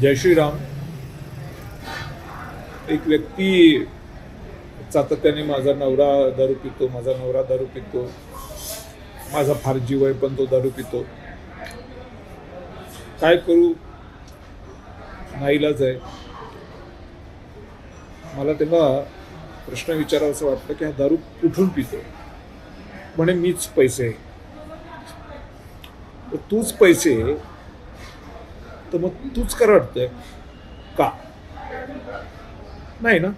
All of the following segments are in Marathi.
जय श्रीराम. एक व्यक्ती सातत्याने माझा नवरा दारू पितो माझा नवरा दारू पितो माझा फार जीव आहे पण तो दारू पितो. काय करू? नाईलाज आहे. मला तेव्हा प्रश्न विचारावा असं वाटतं की हा दारू कुठून पितो? म्हणे मीच पैसे. तर तूच पैसे तर मग तूच का रडतोय का? नाही ना?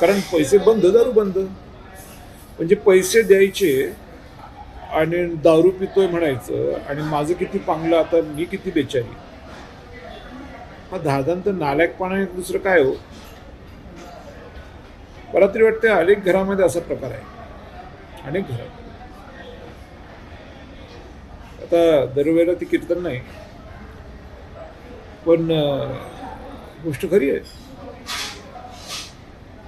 कारण पैसे बंद दारू बंद. म्हणजे पैसे द्यायचे आणि दारू पितोय म्हणायचं आणि माझं किती पांगलं आता मी किती बेचारी? हा तर नालायकपणा आहे दुसरं काय हो? मला तरी वाटतं अनेक घरामध्ये असा प्रकार आहे. अनेक घरात आता दरवेळेला ती कीर्तन नाही. पण गोष्ट खरी आहे.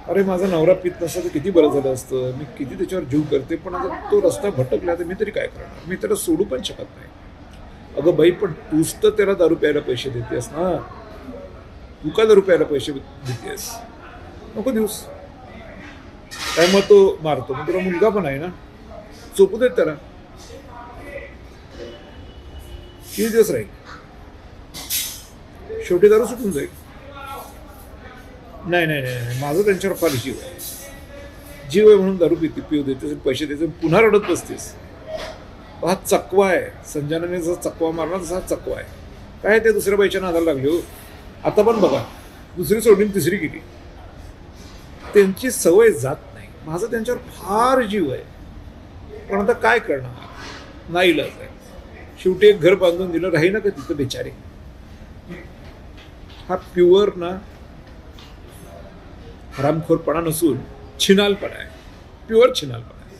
अरे माझा नवरा पित नसता तर किती बरं झालं असतं. मी किती त्याच्यावर जीव करते पण आता तो रस्ता भटकला तर मी तरी काय करणार? मी त्याला सोडू पण शकत नाही. अगं बाई पण तूच तर त्याला दारू प्यायला पैसे देतेस ना? तू का दारू प्यायला पैसे देतेस? नको दिवस काय मग तो मारतो? मग तुला मुलगा पण आहे ना? चोपू देत त्याला. किती दिवस राहील? शेवटी दारू सुटून जाईल. नाही नाही नाही नाही. माझं त्यांच्यावर फार जीव आहे. जीव आहे म्हणून दारू पिते पिऊ आणि पैसे देते पुन्हा रडत बसतेस. हा चकवा आहे. संजनाने जसा चकवा मारला तसा हा चकवा आहे. काय ते दुसऱ्या बाईच्या नादाला लागले हो? आता पण बघा. दुसरी सोडून तिसरी गेली. त्यांची सवय जात नाही. माझा त्यांच्यावर फार जीव आहे. पण आता काय करणार? नाही आहे. शेवटी एक घर बांधून दिलं राही ना का तिथं बेचारे? हा प्युअर ना हरामखोरपणा नसून छिनालपणा आहे. प्युअर छिनालपणा आहे.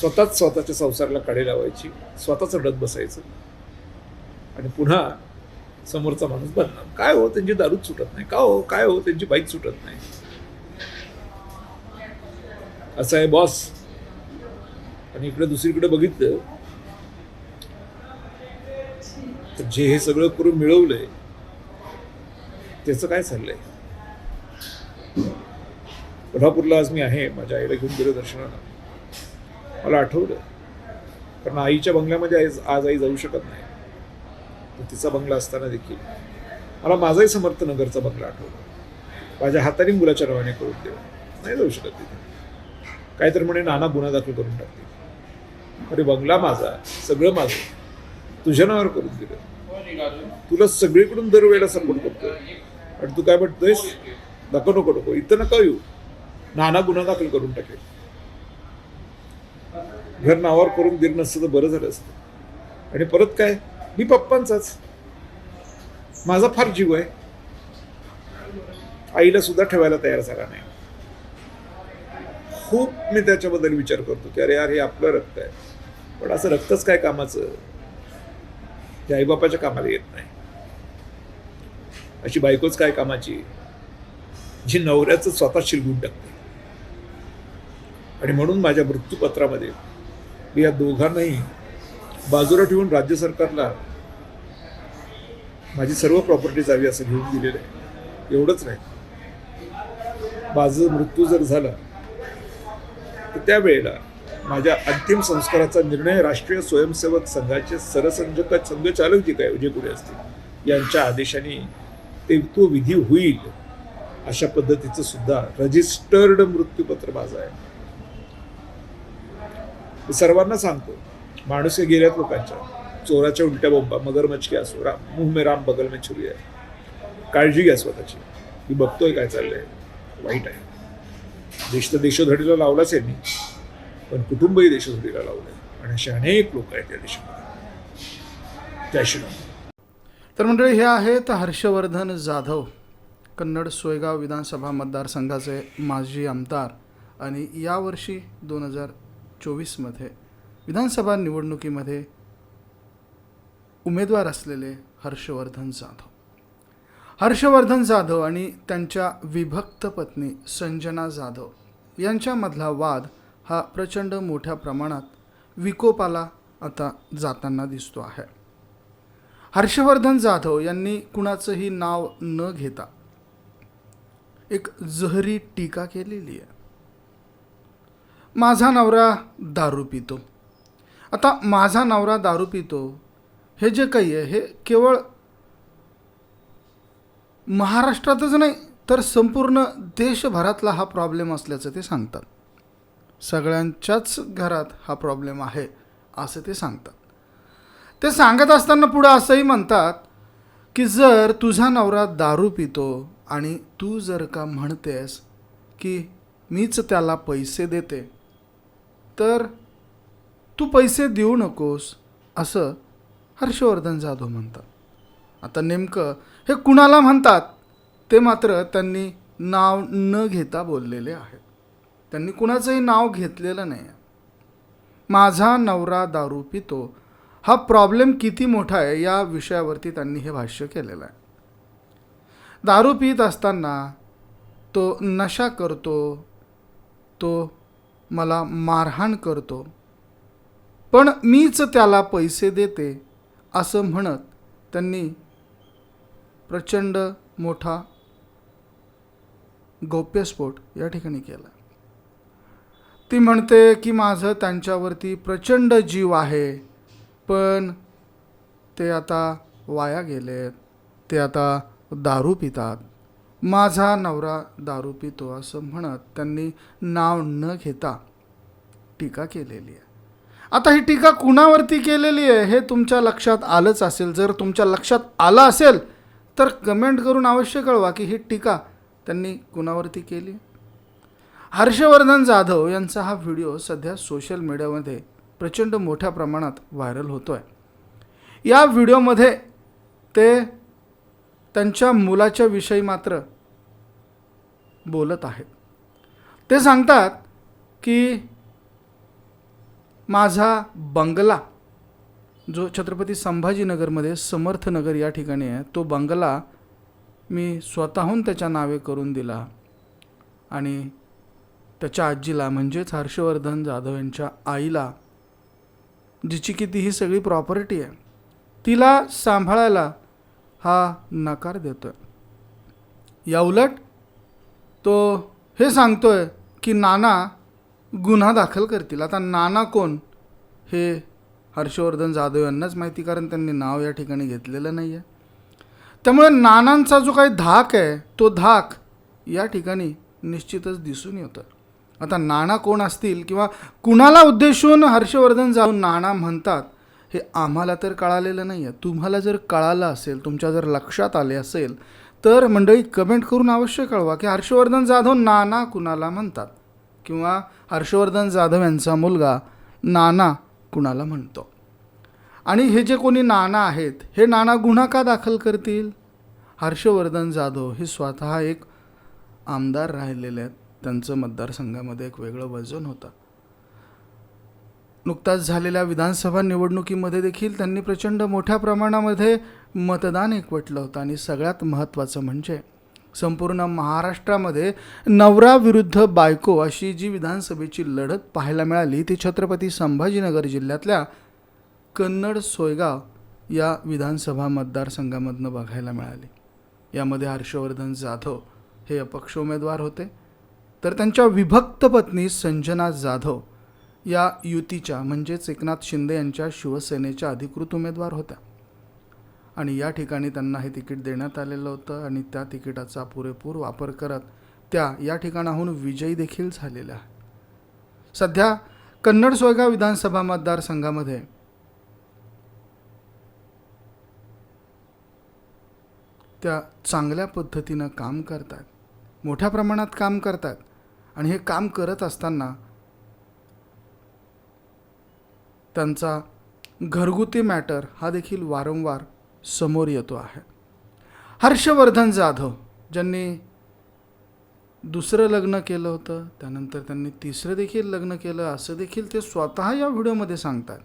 स्वतःच स्वतःच्या संसाराला कडे लावायची स्वतःच रडत बसायचं. आणि पुन्हा समोरचा माणूस बदनाम. काय हो त्यांची दारूच सुटत नाही. का हो काय हो त्यांची बाईक सुटत नाही. असं आहे बॉस आणि इकडे दुसरीकडे बघितलं जे हे सगळं करून मिळवलंय त्याचं काय चाललंय? कोल्हापूरला आज मी आहे माझ्या आईला घेऊन गेलो दर्शनाला. मला आठवलं. कारण आईच्या बंगल्यामध्ये आज आज आई जाऊ शकत नाही. तर तिचा बंगला असताना देखील. मला माझाही समर्थ नगरचा बंगला आठवला. माझ्या हाताने मुलाच्या नावाने करून देऊ नाही जाऊ शकत तिथे. काहीतरी म्हणे नाना गुन्हा दाखल करून टाकते अरे बंगला माझा. सगळं माझं. तुझ्या नावावर करून दिलं तुला सगळीकडून दरवेळेला सपोर्ट करतोय. आणि तू काय म्हणतोयस? नको नको नको. इथं नका येऊ. नाना गुन्हा दाखल करून टाकेल. घर नावावर करून दिलं नसतं तर बरं झालं असतं. आणि परत काय? मी पप्पांचाच. माझा फार जीव आहे. आईला सुद्धा ठेवायला तयार झाला नाही. खूप मी त्याच्याबद्दल विचार करतो की अरे यार हे आपलं रक्त आहे. पण असं रक्तच काय कामाचं? ते आईबापाच्या कामाला येत नाही. अशी बायकोच काय कामाची? जी नवऱ्याचं स्वतः शिलगून टाकते. आणि म्हणून माझ्या मृत्यूपत्रामध्ये मी या दोघांनाही बाजूला ठेवून राज्य सरकारला माझी सर्व प्रॉपर्टी जावी असं घेऊन दिलेलं आहे. एवढंच नाही. माझं मृत्यू जर झाला तर त्यावेळेला माझ्या अंतिम संस्काराचा निर्णय राष्ट्रीय स्वयंसेवक संघाचे सरसंघक संघचालक जे काय जे कुठे असतील यांच्या आदेशाने ते तो विधी होईल अशा पद्धतीचं सुद्धा रजिस्टर्ड मृत्यूपत्र माझं आहे. सर्वांना सांगतो माणूस हे गेल्यात लोकांच्या. चोराच्या उलट्या बोंबा मगरमच्छी असो राम मुह मे राम बगल में छुरी आहे. काळजी घ्या स्वतःची. मी बघतोय काय चाललंय. वाईट आहे. देश तर देशोधडीला लावलाच आहे मी पण कुटुंबही देशोधडीला लावलंय आणि असे अनेक लोक आहेत या देशामध्ये. त्याशिवाय तर मंडळी हे आहेत हर्षवर्धन जाधव कन्नड सोयगाव विधानसभा मतदारसंघाचे माजी आमदार आणि यावर्षी दोन हजार चोवीसमध्ये विधानसभा निवडणुकीमध्ये उमेदवार असलेले हर्षवर्धन जाधव. हर्षवर्धन जाधव आणि त्यांच्या विभक्त पत्नी संजना जाधव यांच्यामधला वाद हा प्रचंड मोठ्या प्रमाणात विकोपाला आता जाताना दिसतो आहे. हर्षवर्धन जाधव यांनी कुणाचंही नाव न घेता एक जहरी टीका केलेली आहे. माझा नवरा दारू पितो. आता माझा नवरा दारू पितो हे जे काही आहे हे केवळ महाराष्ट्रातच नाही तर संपूर्ण देशभरातला हा प्रॉब्लेम असल्याचं ते सांगतात. सगळ्यांच्याच घरात हा प्रॉब्लेम आहे असं ते सांगतात. ते सांगत असताना पुढं असंही म्हणतात की जर तुझा नवरा दारू पितो आणि तू जर का म्हणतेस की मीच त्याला पैसे देते तर तू पैसे देऊ नकोस असं हर्षवर्धन जाधव म्हणतात. आता नेमकं हे कुणाला म्हणतात ते मात्र त्यांनी नाव न घेता बोललेले आहेत. त्यांनी कुणाचंही नाव घेतलेलं नाही. माझा नवरा दारू पितो. हा प्रॉब्लेम किती मोठा आहे या विषयावरती त्यांनी हे भाष्य केलेलं आहे. दारू पित असताना तो नशा करतो तो मला मारहाण करतो. पण मीच त्याला पैसे देते असं म्हणत त्यांनी प्रचंड मोठा गौप्यस्फोट या ठिकाणी केला. ती म्हणते की माझं त्यांच्यावरती प्रचंड जीव आहे. पण ते आता वाया गेलेत ते आता दारू पितात. माझा नवरा दारू पितो असं म्हणत त्यांनी नाव न घेता टीका केलेली आहे. आता ही टीका कुणावरती केलेली आहे हे तुमच्या लक्षात आलंच असेल. जर तुमच्या लक्षात आलं असेल तर कमेंट करून अवश्य कळवा की ही टीका त्यांनी कुणावरती केली? हर्षवर्धन जाधव यांचा हा व्हिडिओ सध्या सोशल मीडियामध्ये प्रचंड मोठ्या प्रमाणात व्हायरल होतो आहे या व्हिडिओमध्ये ते त्यांच्या मुलाच्या विषयी मात्र बोलत आहेत. ते सांगतात की माझा बंगला जो छत्रपती संभाजीनगरमध्ये समर्थनगर या ठिकाणी आहे तो बंगला मी स्वतःहून त्याच्या नावे करून दिला आणि त्याच्या आजीला म्हणजेच हर्षवर्धन जाधव यांच्या आईला जिची की ती ही सगळी प्रॉपर्टी आहे तिला सांभाळायला हा नकार देतोय. या उलट तो हे सांगतोय की नाना गुन्हा दाखल करतील. आता नाना कोण? हे हर्षवर्धन जाधव यांनाच माहिती कारण त्यांनी नाव या ठिकाणी घेतलेलं नाही आहे त्यामुळे नानांचा जो काही धाक आहे तो धाक या ठिकाणी निश्चितच दिसून येतं आता नाणा कोण असतील किंवा कुणाला उद्देशून हर्षवर्धन जाऊन नाणा म्हणतात हे आम्हाला तर कळालेलं नाही आहे तुम्हाला जर कळालं असेल तुमच्या जर लक्षात आले असेल तर मंडळी कमेंट करून अवश्य कळवा की हर्षवर्धन जाधव नाना कुणाला म्हणतात? किंवा हर्षवर्धन जाधव यांचा मुलगा नाना कुणाला म्हणतो? आणि हे जे कोणी नाना आहेत हे नाना गुन्हा का दाखल करतील? हर्षवर्धन जाधव हे स्वतः एक आमदार राहिलेले आहेत. त्यांचं मतदारसंघामध्ये एक वेगळं वजन होतं. नुकताच झालेल्या विधानसभा निवडणुकीमध्ये देखील त्यांनी प्रचंड मोठ्या प्रमाणामध्ये मतदान एकवटलं होतं आणि सगळ्यात महत्त्वाचं म्हणजे संपूर्ण महाराष्ट्रामध्ये नवरा विरुद्ध बायको अशी जी विधानसभेची लढत पाहायला मिळाली ती छत्रपती संभाजीनगर जिल्ह्यातल्या कन्नड सोयगाव या विधानसभा मतदारसंघामधनं बघायला मिळाली. यामध्ये हर्षवर्धन जाधव हे अपक्ष उमेदवार होते. तर त्यांच्या विभक्त पत्नी संजना जाधव या युतीच्या म्हणजेच एकनाथ शिंदे यांच्या शिवसेनेच्या अधिकृत उमेदवार होत्या. आणि या ठिकाणी त्यांना हे तिकीट देण्यात आलेलं होतं आणि त्या तिकिटाचा पुरेपूर वापर करत त्या या ठिकाणाहून विजयी देखील झालेल्या सध्या कन्नड सोयगाव विधानसभा मतदारसंघामध्ये त्या चांगल्या पद्धतीनं काम करतात मोठ्या प्रमाणात काम करतात आणि हे काम करत असताना त्यांचा घरगुती मॅटर हा देखील वारंवार समोर येतो आहे. हर्षवर्धन जाधव ज्यांनी दुसरं लग्न केलं होतं त्यानंतर त्यांनी तिसरं देखील लग्न केलं असं देखील ते स्वतः या व्हिडिओमध्ये सांगतात.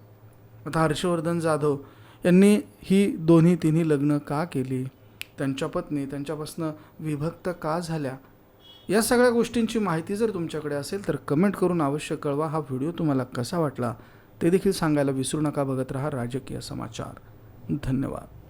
आता हर्षवर्धन जाधव यांनी ही दोन्ही तिन्ही लग्न का केली? त्यांच्या पत्नी त्यांच्यापासून विभक्त का झाल्या? या सगळ्या गोष्टींची माहिती जर तुमच्याकडे असेल तर कमेंट करून अवश्य कळवा. हा व्हिडिओ तुम्हाला कसा वाटला ते देखील सांगायला विसरू नका. बघत राहा राजकीय समाचार. धन्यवाद.